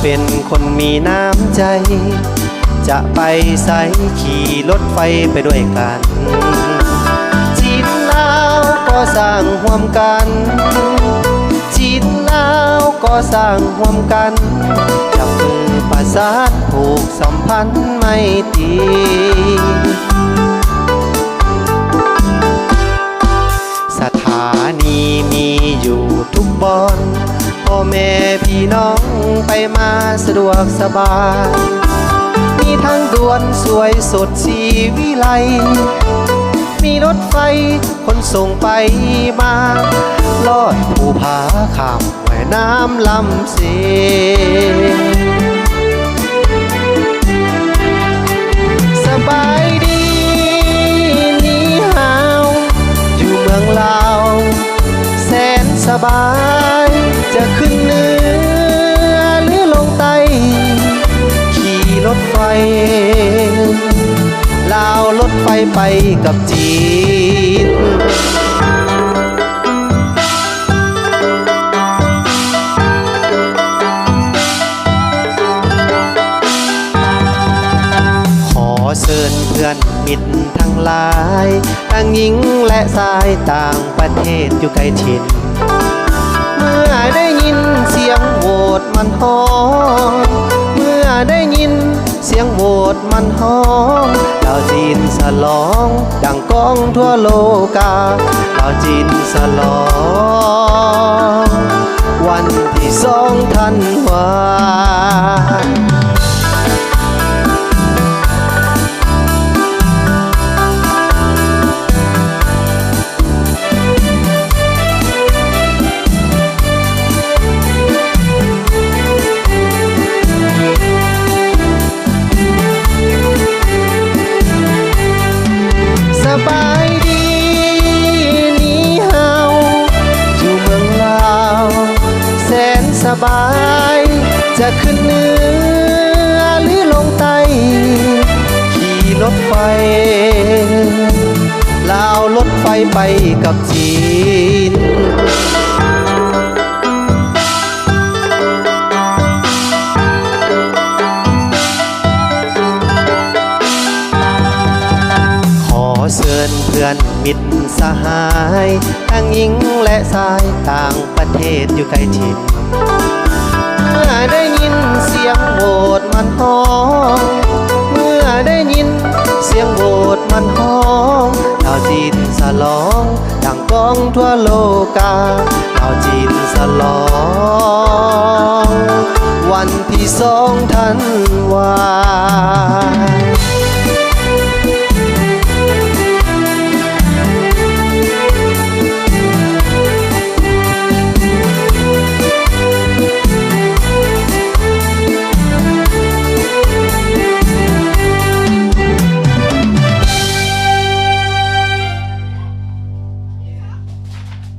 เป็นคนมีน้ำใจ จะไปใส่ขี่รถไฟไปด้วยกันจีนลาวก็สร้างห่วมกันจีนลาวก็สร้างห่วมกันจับมือประสานผูกสัมพันธ์ไม่ตี มาสะดวกสบาย มีทางด่วนสวยสดสีวิไล มีรถไฟคนส่งไปมาลอดภูผาข้ามแม่น้ำลำเสส ถไฟไปกับจีน ขอเชิญเพื่อนมิตรทั้งหลายทั้งหญิงและชายต่างประเทศอยู่ไกลถิ่น เมื่อได้ยินเสียงโหวตมันฮ้อ ดมันฮ้องดาวจีนสลอง ดังก้องทั่วโลกาดาวจีนสลอง วันที่สองธันวา บายดีนี่เฮาอยู่เมืองลาวแสนสบาย จะขึ้นเหนือหรือลงใต้ขี่รถไฟลาวรถไฟไปกับจีน พื่อนมิตรสหายทั้งหญิงและชายต่างประเทศอยู่ไกลชิดเมื่อได้ยินเสียงโบดมันฮ้อง เมื่อได้ยินเสียงโบดมันฮ้องดาวจีนสลองดังก้องทั่วโลก